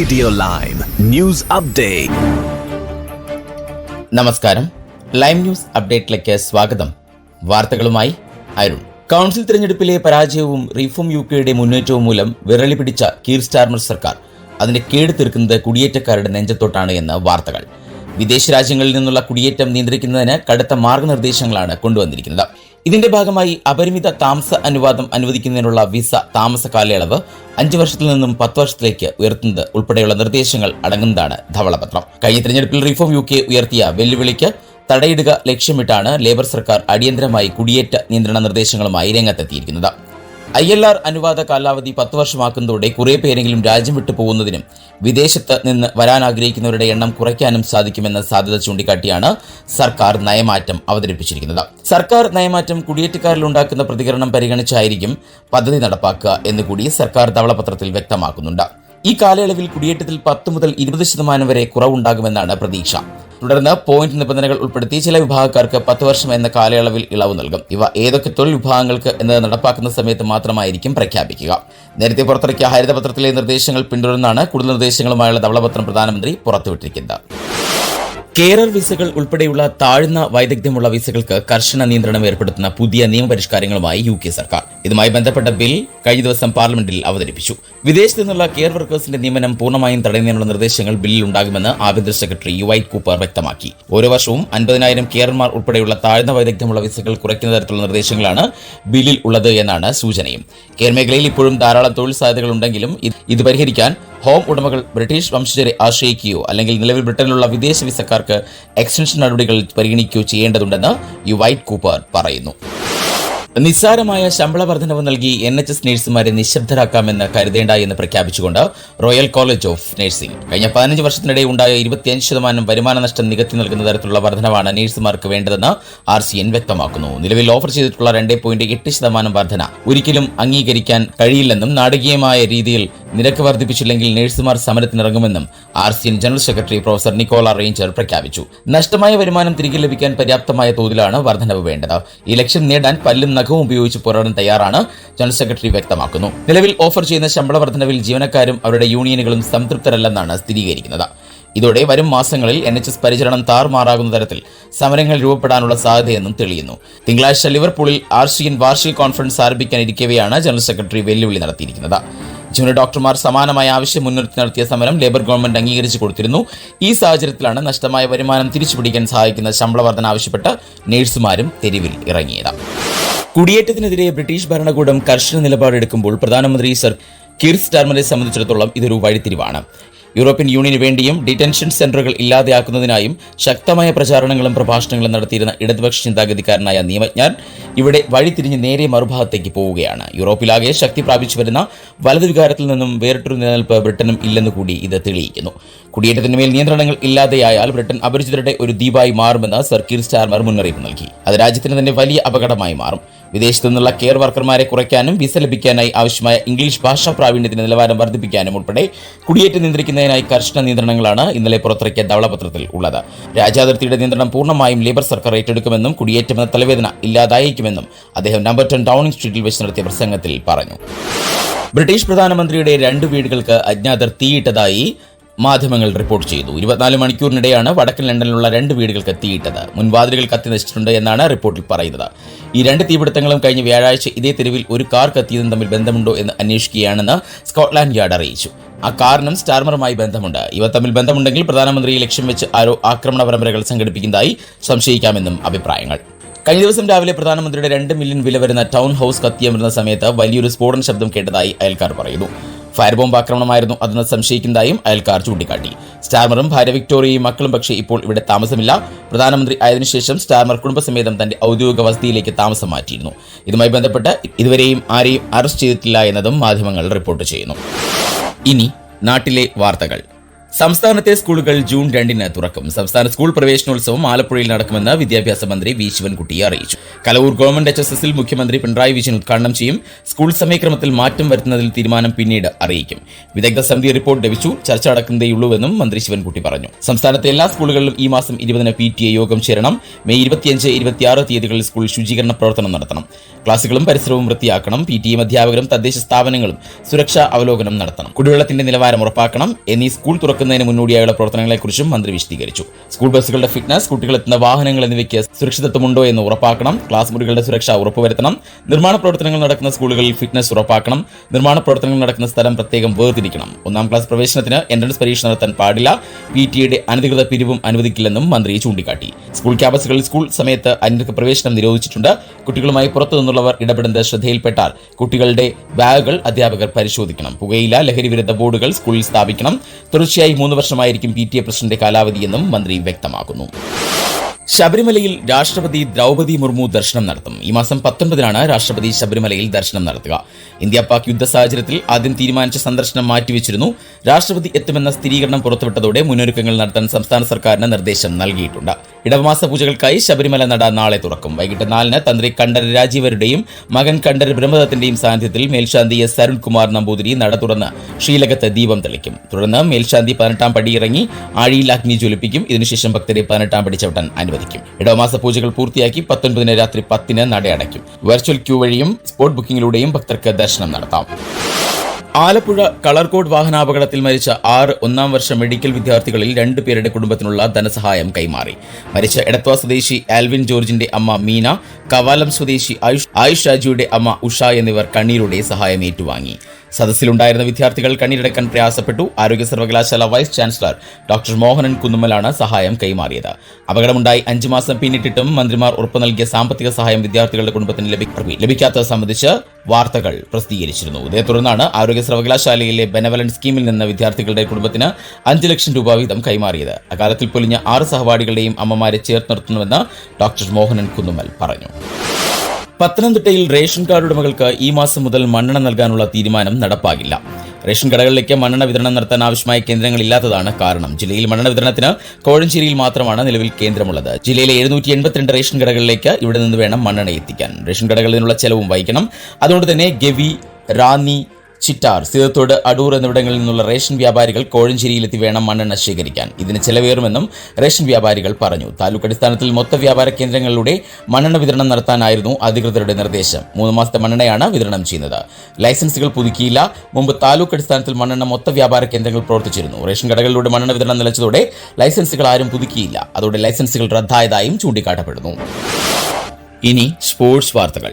Radio Lime news update നമസ്കാരം. Lime news അപ്ഡേറ്റിലേക്ക് സ്വാഗതം. വാർത്തകളുമായി അരുൺ. കൗൺസിൽ തിരഞ്ഞെടുപ്പിലെ പരാജയവും റീഫോം യു കെയുടെ മുന്നേറ്റവും മൂലം വിരളി പിടിച്ച കീർ സ്റ്റാർമർ സർക്കാർ. അതിന്റെ കേട് തീർക്കുന്നത് കുടിയേറ്റക്കാരുടെ നെഞ്ചത്തോട്ടാണ് എന്ന് വാർത്തകൾ. വിദേശ രാജ്യങ്ങളിൽ നിന്നുള്ള കുടിയേറ്റം നിയന്ത്രിക്കുന്നതിന് കടുത്ത മാർഗനിർദ്ദേശങ്ങളാണ് കൊണ്ടുവന്നിരിക്കുന്നത്. ഇതിന്റെ ഭാഗമായി അപരിമിത താമസ അനുവാദം അനുവദിക്കുന്നതിനുള്ള വിസ താമസ കാലയളവ് അഞ്ചു വർഷത്തിൽ നിന്നും പത്ത് വർഷത്തിലേക്ക് ഉയർത്തുന്നത് ഉൾപ്പെടെയുള്ള നിർദ്ദേശങ്ങൾ അടങ്ങുന്നതാണ് ധവളപത്രം. കഴിഞ്ഞ തിരഞ്ഞെടുപ്പിൽ റിഫോം യു കെ ഉയർത്തിയ വെല്ലുവിളിക്ക് തടയിടുക ലക്ഷ്യമിട്ടാണ് ലേബർ സർക്കാർ അടിയന്തരമായി കുടിയേറ്റ നിയന്ത്രണ നിർദ്ദേശങ്ങളുമായി രംഗത്തെത്തിയിരിക്കുന്നത്. ഐ എൽ ആർ അനുവാദ കാലാവധി പത്ത് വർഷമാക്കുന്നതോടെ കുറേ പേരെങ്കിലും രാജ്യം വിട്ടു പോകുന്നതിനും വിദേശത്ത് നിന്ന് വരാൻ ആഗ്രഹിക്കുന്നവരുടെ എണ്ണം കുറയ്ക്കാനും സാധിക്കുമെന്ന സാധ്യത ചൂണ്ടിക്കാട്ടിയാണ് സർക്കാർ നയമാറ്റം അവതരിപ്പിച്ചിരിക്കുന്നത്. സർക്കാർ നയമാറ്റം കുടിയേറ്റക്കാരിൽ ഉണ്ടാക്കുന്ന പ്രതികരണം പരിഗണിച്ചായിരിക്കും പദ്ധതി നടപ്പാക്കുക എന്നുകൂടി സർക്കാർ ധവളപത്രത്തിൽ വ്യക്തമാക്കുന്നുണ്ട്. ഈ കാലയളവിൽ കുടിയേറ്റത്തിൽ പത്ത് മുതൽ ഇരുപത് ശതമാനം വരെ കുറവുണ്ടാകുമെന്നാണ് പ്രതീക്ഷ. തുടർന്ന് പോയിന്റ് നിബന്ധനകൾ ഉൾപ്പെടുത്തി ചില വിഭാഗക്കാർക്ക് പത്ത് വർഷം എന്ന കാലയളവിൽ ഇളവ് നൽകും. ഇവ ഏതൊക്കെ തൊഴിൽ വിഭാഗങ്ങൾക്ക് എന്നത് നടപ്പാക്കുന്ന സമയത്ത് മാത്രമായിരിക്കും പ്രഖ്യാപിക്കുക. നേരത്തെ പുറത്തിറക്കിയ ഹരിതപത്രത്തിലെ നിർദ്ദേശങ്ങൾ പിന്തുടർന്നാണ് കൂടുതൽ നിർദ്ദേശങ്ങളുമായുള്ള ധവളപത്രം പ്രധാനമന്ത്രി പുറത്തുവിട്ടിരിക്കുന്നത്. കേരർ വിസകൾ ഉൾപ്പെടെയുള്ള താഴ്ന്ന വൈദഗ്ധ്യമുള്ള വിസകൾക്ക് കർശന നിയന്ത്രണം ഏർപ്പെടുത്തുന്ന പുതിയ നിയമപരിഷ്കാരങ്ങളുമായി യു കെ സർക്കാർ. ഇതുമായി ബന്ധപ്പെട്ട ബിൽ കഴിഞ്ഞ ദിവസം പാർലമെന്റിൽ അവതരിപ്പിച്ചു. വിദേശത്ത് നിന്നുള്ള കെയർ വർക്കേഴ്സിന്റെ നിയമനം പൂർണമായും തടയുന്നതിനുള്ള നിർദ്ദേശങ്ങൾ ബില്ലിൽ ഉണ്ടാകുമെന്ന് ആഭ്യന്തര സെക്രട്ടറി യു വൈറ്റ് കൂപ്പർ വ്യക്തമാക്കി. ഓരോ വർഷവും അൻപതിനായിരം കെയർമാർ ഉൾപ്പെടെയുള്ള താഴ്ന്ന വൈദഗ്ധ്യമുള്ള വിസകൾ കുറയ്ക്കുന്ന തരത്തിലുള്ള നിർദ്ദേശങ്ങളാണ് ബില്ലിൽ ഉള്ളത് എന്നാണ് സൂചനയും. കെയർ മേഖലയിൽ ഇപ്പോഴും ധാരാളം തൊഴിൽ സാധ്യതകൾ ഉണ്ടെങ്കിലും ഇത് പരിഹരിക്കാൻ ഹോം ഉടമകൾ ബ്രിട്ടീഷ് വംശജരെ ആശ്രയിക്കുകയോ അല്ലെങ്കിൽ നിലവിൽ ബ്രിട്ടനിലുള്ള വിദേശ വിസക്കാർക്ക് എക്സ്റ്റൻഷൻ നടപടികൾ പരിഗണിക്കുകയോ ചെയ്യേണ്ടതുണ്ടെന്ന് യു വൈറ്റ് കൂപ്പർ പറയുന്നു. നിസ്സാരമായ ശമ്പള വർധനവ് നൽകി എൻ എച്ച് എസ് നഴ്സുമാരെ നിശബ്ദരാക്കാമെന്ന് കരുതേണ്ട എന്ന് പ്രഖ്യാപിച്ചുകൊണ്ട് റോയൽ കോളേജ് ഓഫ് നഴ്സിംഗ് കഴിഞ്ഞ പതിനഞ്ച് വർഷത്തിനിടെ ഉണ്ടായ ഇരുപത്തിയഞ്ച് ശതമാനം വരുമാന നഷ്ടം നികത്തി നൽകുന്ന തരത്തിലുള്ള വർധനവാണ് നഴ്സുമാർക്ക് വേണ്ടതെന്ന് ആർ സി എൻ വ്യക്തമാക്കുന്നു. നിലവിൽ ഓഫർ ചെയ്തിട്ടുള്ള രണ്ട് പോയിന്റ് എട്ട് ശതമാനം വർധന ഒരിക്കലും അംഗീകരിക്കാൻ കഴിയില്ലെന്നും നാടകീയമായ രീതിയിൽ നിരക്ക് വർദ്ധിപ്പിച്ചില്ലെങ്കിൽ നഴ്സുമാർ സമരത്തിനിറങ്ങുമെന്നും R C N general secretary professor Nicola Ranger പ്രഖ്യാപിച്ചു. നഷ്ടമായ വരുമാനം തിരികെ ലഭിക്കാൻ പര്യാപ്തമായ തോതിലാണ് വർധനവ് വേണ്ടത്. ഈ ലക്ഷ്യം നേടാൻ പല്ലും നഖവും ഉപയോഗിച്ച് പോരാടാൻ തയ്യാറാണ് ജനറൽ സെക്രട്ടറി വ്യക്തമാക്കുന്നു. നിലവിൽ ഓഫർ ചെയ്യുന്ന ശമ്പള വർധനവിൽ ജീവനക്കാരും അവരുടെ യൂണിയനുകളും സംതൃപ്തരല്ലെന്നാണ് സ്ഥിരീകരിക്കുന്നത്. ഇതോടെ വരും മാസങ്ങളിൽ എൻ എച്ച് എസ് പരിചരണം താറുമാറാകുന്ന തരത്തിൽ സമരങ്ങൾ രൂപപ്പെടാനുള്ള സാധ്യതയെന്നും തെളിയുന്നു. തിങ്കളാഴ്ച ലിവർപൂളിൽ ആർഷിയൻ വാർഷിക കോൺഫറൻസ് ആരംഭിക്കാനിരിക്കവെയാണ് ജനറൽ സെക്രട്ടറി വെല്ലുവിളി നടത്തിയിരിക്കുന്നത്. ജൂനിയർ ഡോക്ടർമാർ സമാനമായ ആവശ്യം മുൻനിർത്തി നടത്തിയ സമരം ലേബർ ഗവൺമെന്റ് അംഗീകരിച്ചു കൊടുത്തിരുന്നു. ഈ സാഹചര്യത്തിലാണ് നഷ്ടമായ വരുമാനം തിരിച്ചുപിടിക്കാൻ സഹായിക്കുന്ന ശമ്പള വർധന ആവശ്യപ്പെട്ട് നഴ്സുമാരും തെരുവിൽ ഇറങ്ങിയത്. കുടിയേറ്റത്തിനെതിരെ ബ്രിട്ടീഷ് ഭരണകൂടം കർശന നിലപാടെടുക്കുമ്പോൾ പ്രധാനമന്ത്രി സർ കിർസ് സ്റ്റാർമറെ സംബന്ധിച്ചിടത്തോളം ഇതൊരു വഴിത്തിരിവാണ്. യൂറോപ്യൻ യൂണിയന് വേണ്ടിയും ഡിറ്റൻഷൻ സെന്ററുകൾ ഇല്ലാതെയാക്കുന്നതിനായും ശക്തമായ പ്രചാരണങ്ങളും പ്രഭാഷണങ്ങളും നടത്തിയിരുന്ന ഇടതുപക്ഷ ചിന്താഗതിക്കാരനായ നിയമജ്ഞൻ ഇവിടെ വഴിതിരിഞ്ഞ് നേരെ മറുഭാഗത്തേക്ക് പോവുകയാണ്. യൂറോപ്പിലാകെ ശക്തി പ്രാപിച്ചു വരുന്ന വലതു വികാരത്തിൽ നിന്നും വേറിട്ടൊരു നിലനിൽപ്പ് ബ്രിട്ടനും ഇല്ലെന്ന് കൂടി ഇത് തെളിയിക്കുന്നു. കുടിയേറ്റത്തിന് മേൽ നിയന്ത്രണങ്ങൾ ഇല്ലാതെയായാൽ ബ്രിട്ടൻ അപരിചിതരുടെ ഒരു ദ്വീപായി മാറുമെന്ന് സർ കീർ സ്റ്റാർമർ മുന്നറിയിപ്പ് നൽകി. അത് രാജ്യത്തിന് തന്നെ വലിയ അപകടമായി മാറും. വിദേശത്തു നിന്നുള്ള കെയർ വർക്കർമാരെ കുറയ്ക്കാനും വിസ ലഭിക്കാനായി ആവശ്യമായ ഇംഗ്ലീഷ് ഭാഷാ പ്രാവീണ്യത്തിന്റെ നിലവാരം വർദ്ധിപ്പിക്കാനും ഉൾപ്പെടെ കുടിയേറ്റം നിയന്ത്രിക്കുന്നതിനായി കർശന നിയന്ത്രണങ്ങളാണ് ഇന്നലെ പുറത്തിറക്കിയ ധവളപത്രത്തിൽ ഉള്ളത്. രാജ്യാതിർത്തിയുടെ നിയന്ത്രണം പൂർണമായും ലേബർ സർക്കാർ ഏറ്റെടുക്കുമെന്നും കുടിയേറ്റമെന്ന തലവേദന ഇല്ലാതായിരിക്കുമെന്നും അദ്ദേഹം നമ്പർ ടെൻ ഡൌണിംഗ് സ്ട്രീറ്റിൽ വെച്ച് നടത്തിയ പ്രസംഗത്തിൽ പറഞ്ഞു. ബ്രിട്ടീഷ് പ്രധാനമന്ത്രിയുടെ രണ്ട് വീടുകൾക്ക് അജ്ഞാതർ തീയിട്ടതായി മാധ്യമങ്ങൾ റിപ്പോർട്ട് ചെയ്തു. ഇരുപത്തിനാല് മണിക്കൂറിനിടെയാണ് വടക്കൻ ലണ്ടനിലുള്ള രണ്ട് വീടുകൾക്ക് തീയിട്ടത് മുൻവാതിലുകൾ കത്തി നശിച്ചിട്ടുണ്ട് എന്നാണ് റിപ്പോർട്ടിൽ പറയുന്നത്. ഈ രണ്ട് തീപിടുത്തങ്ങളും കഴിഞ്ഞ വ്യാഴാഴ്ച ഇതേ തെരുവിൽ ഒരു കാർ കത്തിയതും തമ്മിൽ ബന്ധമുണ്ടോ എന്ന് അന്വേഷിക്കുകയാണെന്ന് സ്കോട്ട്ലാൻഡ് യാർഡ് അറിയിച്ചു. ആ കാറിനും സ്റ്റാർമറുമായി ബന്ധമുണ്ട്. ഇവ തമ്മിൽ ബന്ധമുണ്ടെങ്കിൽ പ്രധാനമന്ത്രിയെ ലക്ഷ്യം വെച്ച് ആരോ ആക്രമണ പരമ്പരകൾ സംഘടിപ്പിക്കുന്നതായി സംശയിക്കാമെന്നും അഭിപ്രായങ്ങൾ. കഴിഞ്ഞ ദിവസം രാവിലെ പ്രധാനമന്ത്രിയുടെ രണ്ട് മില്യൺ വില വരുന്ന ടൗൺ ഹൗസ് കത്തിയമരുന്ന സമയത്ത് വലിയൊരു സ്ഫോടന ശബ്ദം കേട്ടതായി അയൽക്കാർ പറയുന്നു. ഫയർ ബോംബ് ആക്രമണമായിരുന്നു അതെന്ന് സംശയിക്കുന്നതായും അയൽക്കാർ ചൂണ്ടിക്കാട്ടി. സ്റ്റാർമറും ഭാര്യ വിക്ടോറിയയും മക്കളും പക്ഷേ ഇപ്പോൾ ഇവിടെ താമസമില്ല. പ്രധാനമന്ത്രി ആയതിനുശേഷം സ്റ്റാർമർ കുടുംബസമേതം തന്റെ ഔദ്യോഗിക വസതിയിലേക്ക് താമസം മാറ്റിയിരുന്നു. ഇതുമായി ബന്ധപ്പെട്ട് ഇതുവരെയും ആരെയും അറസ്റ്റ് ചെയ്തിട്ടില്ല എന്നതും മാധ്യമങ്ങൾ റിപ്പോർട്ട് ചെയ്യുന്നു. ഇനി നാട്ടിലെ വാർത്തകൾ. സംസ്ഥാനത്തെ സ്കൂളുകൾ ജൂൺ രണ്ടിന് തുറക്കും. സംസ്ഥാന സ്കൂൾ പ്രവേശനോത്സവം ആലപ്പുഴയിൽ നടക്കുമെന്ന് വിദ്യാഭ്യാസ മന്ത്രി വി ശിവൻകുട്ടി അറിയിച്ചു. കലവൂർ ഗവൺമെന്റ് എച്ച് എസ് എസിൽ മുഖ്യമന്ത്രി പിണറായി വിജയൻ ഉദ്ഘാടനം ചെയ്യും. സ്കൂൾ സമയക്രമത്തിൽ മാറ്റം വരുത്തുന്നതിൽ തീരുമാനം പിന്നീട് അറിയിക്കും. വിദഗ്ധ സമിതി റിപ്പോർട്ട് ലഭിച്ചു. ചർച്ച നടക്കുന്നതേയുള്ളൂവെന്നും മന്ത്രി ശിവൻകുട്ടി പറഞ്ഞു. സംസ്ഥാനത്തെ എല്ലാ സ്കൂളുകളിലും ഈ മാസം ഇരുപതിന് പി ടി എ യോഗം ചേരണം. മെയ് ഇരുപത്തിയഞ്ച് ഇരുപത്തിയാറ് തീയതികളിൽ സ്കൂൾ ശുചീകരണ പ്രവർത്തനം നടത്തണം. ക്ലാസുകളും പരിസരവും വൃത്തിയാക്കണം. പി ടി എം അധ്യാപകരും തദ്ദേശ സ്ഥാപനങ്ങളും സുരക്ഷാ അവലോകനം നടത്തണം. കുടിവെള്ളത്തിന്റെ നിലവാരം ഉറപ്പാക്കണം. എന്നീ സ്കൂൾ തുറക്കുന്നതിന് മുന്നോടിയായുള്ള പ്രവർത്തനങ്ങളെക്കുറിച്ചും മന്ത്രി വിശദീകരിച്ചു. സ്കൂൾ ബസ്സുകളുടെ ഫിറ്റ്നസ് കുട്ടികളെത്തുന്ന വാഹനങ്ങൾ എന്നിവയ്ക്ക് സുരക്ഷിതത്വമുണ്ടോ എന്ന് ഉറപ്പാക്കണം. ക്ലാസ് മുറികളുടെ സുരക്ഷ ഉറപ്പുവരുത്തണം. നിർമ്മാണ പ്രവർത്തനങ്ങൾ നടക്കുന്ന സ്കൂളുകളിൽ ഫിറ്റ്നസ് ഉറപ്പാക്കണം. നിർമ്മാണ പ്രവർത്തനങ്ങൾ നടക്കുന്ന സ്ഥലം പ്രത്യേകം വേർതിരിക്കണം. ഒന്നാം ക്ലാസ് പ്രവേശനത്തിന് എൻട്രൻസ് പരീക്ഷ നടത്താൻ പാടില്ല. പി ടിയുടെ അനധികൃത പിരിവും അനുവദിക്കില്ലെന്നും മന്ത്രി ചൂണ്ടിക്കാട്ടി. സ്കൂൾ ക്യാമ്പസുകളിൽ സ്കൂൾ സമയത്ത് അനധികൃത പ്രവേശനം നിരോധിച്ചിട്ടുണ്ട്. കുട്ടികളുമായി പുറത്തു നിന്നുള്ളവർ ഇടപെടുന്നത് ശ്രദ്ധയിൽപ്പെട്ടാൽ കുട്ടികളുടെ ബാഗുകൾ അധ്യാപകർ പരിശോധിക്കണം. പുകയില ലഹരി വിരുദ്ധ ബോർഡുകൾ സ്കൂളിൽ സ്ഥാപിക്കണം. തുടർച്ചയായി മൂന്ന് വർഷമായിരിക്കും പി ടി എ പ്രസിഡന്റ് കാലാവധിയെന്നും മന്ത്രി വ്യക്തമാക്കുന്നു. ശബരിമലയിൽ രാഷ്ട്രപതി ദ്രൗപതി മുർമു ദർശനം നടത്തും. ഈ മാസം പത്തൊൻപതിനാണ് രാഷ്ട്രപതി ശബരിമലയിൽ ദർശനം നടത്തുക. ഇന്ത്യ പാക് യുദ്ധ സാഹചര്യത്തിൽ ആദ്യം തീരുമാനിച്ച സന്ദർശനം മാറ്റിവെച്ചിരുന്നു. രാഷ്ട്രപതി എത്തുമെന്ന സ്ഥിരീകരണം പുറത്തുവിട്ടതോടെ മുന്നൊരുക്കങ്ങൾ നടത്താൻ സംസ്ഥാന സർക്കാരിന് നിർദ്ദേശം നൽകിയിട്ടുണ്ട്. ഇടവമാസ പൂജകൾക്കായി ശബരിമല നട നാളെ തുറക്കും. വൈകിട്ട് നാലിന് തന്ത്രി കണ്ഠര രാജീവരുടെയും മകൻ കണ്ഠര ബ്രഹ്മദത്തിന്റെയും സാന്നിധ്യത്തിൽ മേൽശാന്തി എസ് അരുൺകുമാർ നമ്പൂതിരി നട തുറന്ന് ശ്രീലകത്ത് ദീപം തെളിക്കും. തുടർന്ന് മേൽശാന്തി പതിനെട്ടാം പടി ഇറങ്ങി ആഴിയിൽ അഗ്നി ജ്വലിപ്പിക്കും. ഇതിനുശേഷം ഭക്തരെ പതിനെട്ടാം പടി ചവിട്ടാൻ അനുവദിക്കും. ഇടവമാസ പൂജകൾ പൂർത്തിയാക്കി പത്തൊൻപതിന് രാത്രി പത്തിന് നട അടയ്ക്കും വെർച്വൽ ക്യൂ വഴിയും സ്പോട്ട് ബുക്കിംഗിലൂടെയും ഭക്തർക്ക് ദർശനം നടത്താം. ആലപ്പുഴ കളർകോട് വാഹനാപകടത്തിൽ മരിച്ച ആറ് ഒന്നാം വർഷ മെഡിക്കൽ വിദ്യാർത്ഥികളിൽ രണ്ടു പേരുടെ കുടുംബത്തിനുള്ള ധനസഹായം കൈമാറി. മരിച്ച എടത്വ സ്വദേശി ആൽവിൻ ജോർജിന്റെ അമ്മ മീന കവാലം സ്വദേശി ആയുഷ് ആയുഷ് അമ്മ ഉഷ എന്നിവർ കണ്ണീരുടെ സഹായം ഏറ്റുവാങ്ങി സദസ്സിലുണ്ടായിരുന്ന വിദ്യാർത്ഥികൾ കണ്ണീരടക്കാൻ പ്രയാസപ്പെട്ടു. ആരോഗ്യ സർവകലാശാല വൈസ് ചാൻസലർ ഡോക്ടർ മോഹനൻ കുന്നുമ്മലാണ് സഹായം കൈമാറിയത്. അപകടമുണ്ടായി അഞ്ചു മാസം പിന്നിട്ടിട്ടും മന്ത്രിമാർ ഉറപ്പു നൽകിയ സാമ്പത്തിക സഹായം വിദ്യാർത്ഥികളുടെ കുടുംബത്തിന് ലഭി- ലഭിക്കാത്തത് സംബന്ധിച്ച് വാർത്തകൾ പ്രസിദ്ധീകരിച്ചിരുന്നു. ഇതേ തുടർന്നാണ് ആരോഗ്യ സർവകലാശാലയിലെ ബെനവലന്റ് സ്കീമിൽ നിന്ന് വിദ്യാർത്ഥികളുടെ കുടുംബത്തിന് അഞ്ച് ലക്ഷം രൂപ വീതം കൈമാറിയത്. അകാലത്തിൽ പൊലിഞ്ഞ ആറ് സഹപാഠികളുടെയും അമ്മമാരെ ചേർത്ത് നിർത്തുന്നുവെന്ന് ഡോക്ടർ മോഹനൻ കുന്നുമ്മൽ പറഞ്ഞു. പത്തനംതിട്ടയിൽ റേഷൻ കാർഡ് ഉടമകൾക്ക് ഈ മാസം മുതൽ മണ്ണെണ്ണ നൽകാനുള്ള തീരുമാനം നടപ്പാകില്ല. റേഷൻ കടകളിലേക്ക് മണ്ണെണ്ണ വിതരണം നടത്താൻ ആവശ്യമായ കേന്ദ്രങ്ങൾ ഇല്ലാത്തതാണ് കാരണം. ജില്ലയിൽ മണ്ണെണ്ണ വിതരണത്തിന് കോഴഞ്ചേരിയിൽ മാത്രമാണ് നിലവിൽ കേന്ദ്രമുള്ളത്. ജില്ലയിലെ എഴുന്നൂറ്റി എൺപത്തിരണ്ട് റേഷൻ കടകളിലേക്ക് ഇവിടെ നിന്ന് വേണം മണ്ണെണ്ണ എത്തിക്കാൻ. റേഷൻ കടകളിൽ നിന്നുള്ള ചെലവും വഹിക്കണം. അതുകൊണ്ട് തന്നെ ഗവി റാന്നി ചിറ്റാർ സീതത്തോട് അടൂർ എന്നിവിടങ്ങളിൽ നിന്നുള്ള റേഷൻ വ്യാപാരികൾ കോഴഞ്ചേരിയിലെത്തി വേണം മണ്ണെണ്ണ ശേഖരിക്കാൻ. ഇതിന് ചെലവേറുമെന്നും റേഷൻ വ്യാപാരികൾ പറഞ്ഞു. താലൂക്ക് അടിസ്ഥാനത്തിൽ മൊത്ത വ്യാപാര കേന്ദ്രങ്ങളിലൂടെ മണ്ണെണ്ണ വിതരണം നടത്താനായിരുന്നു അധികൃതരുടെ നിർദ്ദേശം. മൂന്ന് മാസത്തെ മണ്ണെണ്ണയാണ് വിതരണം ചെയ്യുന്നത്. ലൈസൻസുകൾ പുതുക്കിയില്ല. മുമ്പ് താലൂക്ക് അടിസ്ഥാനത്തിൽ മണ്ണെണ്ണ മൊത്ത വ്യാപാര കേന്ദ്രങ്ങൾ പ്രവർത്തിച്ചിരുന്നു. റേഷൻ കടകളിലൂടെ മണ്ണെണ്ണ വിതരണം നിലച്ചതോടെ ലൈസൻസുകൾ ആരും പുതുക്കിയില്ല. അതോടെ ലൈസൻസുകൾ റദ്ദായതായും ചൂണ്ടിക്കാട്ടപ്പെടുന്നു. ഇനി സ്പോർട്സ് വാർത്തകൾ.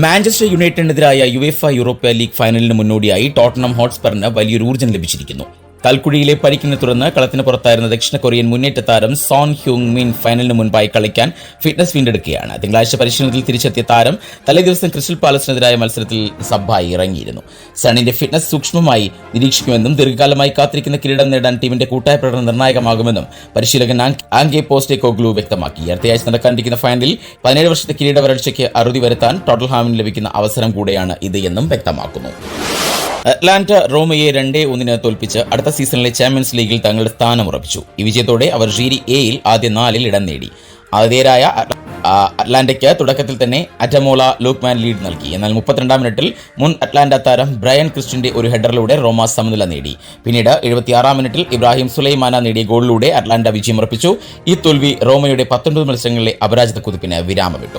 മാഞ്ചസ്റ്റർ യുണൈറ്റഡിനെതിരായ യുവേഫ യൂറോപ്യ ലീഗ് ഫൈനലിന് മുന്നോടിയായി ടോട്ടനം ഹോട്ട്സ്പറിന് വലിയൊരു ഊർജം ലഭിച്ചിരിക്കുന്നു. കൽക്കുഴിയിലെ പരിക്കിനെ തുടർന്ന് കളത്തിന് പുറത്തായിരുന്ന ദക്ഷിണ കൊറിയൻ മുന്നേറ്റ താരം സോൺ ഹ്യൂങ് മിൻ ഫൈനലിന് മുൻപായി കളിക്കാൻ ഫിറ്റ്നസ് വീണ്ടെടുക്കുകയാണ്. തിങ്കളാഴ്ച പരിശീലനത്തിൽ തിരിച്ചെത്തിയ താരം തലേദിവസം ക്രിസ്റ്റൽ പാലസിനെതിരായ മത്സരത്തിൽ സഭായി ഇറങ്ങിയിരുന്നു. സണിന്റെ ഫിറ്റ്നസ് സൂക്ഷ്മമായി നിരീക്ഷിക്കുമെന്നും ദീർഘകാലമായി കാത്തിരിക്കുന്ന കിരീടം നേടാൻ ടീമിന്റെ കൂട്ടായ പ്രകടനം നിർണായകമാകുമെന്നും പരിശീലകൻ ആംഗെ പോസ്റ്റെ കോഗ്ലു വ്യക്തമാക്കി. അടുത്തയാഴ്ച നടക്കാനിരിക്കുന്ന ഫൈനലിൽ പതിനേഴ് വർഷത്തെ കിരീട വരൾച്ചയ്ക്ക് അറുതി വരുത്താൻ ടോട്ടൽ ടോട്ടൽഹാമിന് ലഭിക്കുന്ന അവസരം കൂടിയാണ് ഇത് എന്നും വ്യക്തമാക്കുന്നു. അറ്റ്ലാന്റ റോമയെ രണ്ടേ ഒന്നിന് തോൽപ്പിച്ച് അടുത്ത സീസണിലെ ചാമ്പ്യൻസ് ലീഗിൽ തങ്ങളുടെ സ്ഥാനം ഉറപ്പിച്ചു. ഈ വിജയത്തോടെ അവർ ഷീരി എയിൽ ആദ്യ നാലിൽ ഇടം നേടി. ആതിഥേയരായ അറ്റ്ല- അറ്റ്ലാന്റയ്ക്ക് തുടക്കത്തിൽ തന്നെ അറ്റമോള ലൂക്മാൻ ലീഡ് നൽകി. എന്നാൽ മുപ്പത്തിരണ്ടാം മിനിറ്റിൽ മുൻ അറ്റ്ലാന്റ താരം ബ്രയൻ ക്രിസ്റ്റിന്റെ ഒരു ഹെഡറിലൂടെ റോമ സമനില നേടി. പിന്നീട് എഴുപത്തിയാറാം മിനിറ്റിൽ ഇബ്രാഹിം സുലൈമാന നേടിയ ഗോളിലൂടെ അറ്റ്ലാന്റ വിജയം ഉറപ്പിച്ചു. ഈ തോൽവി റോമയുടെ പത്തൊൻപത് മത്സരങ്ങളിലെ അപരാജിത കുതിപ്പിന് വിരാമമിട്ടു.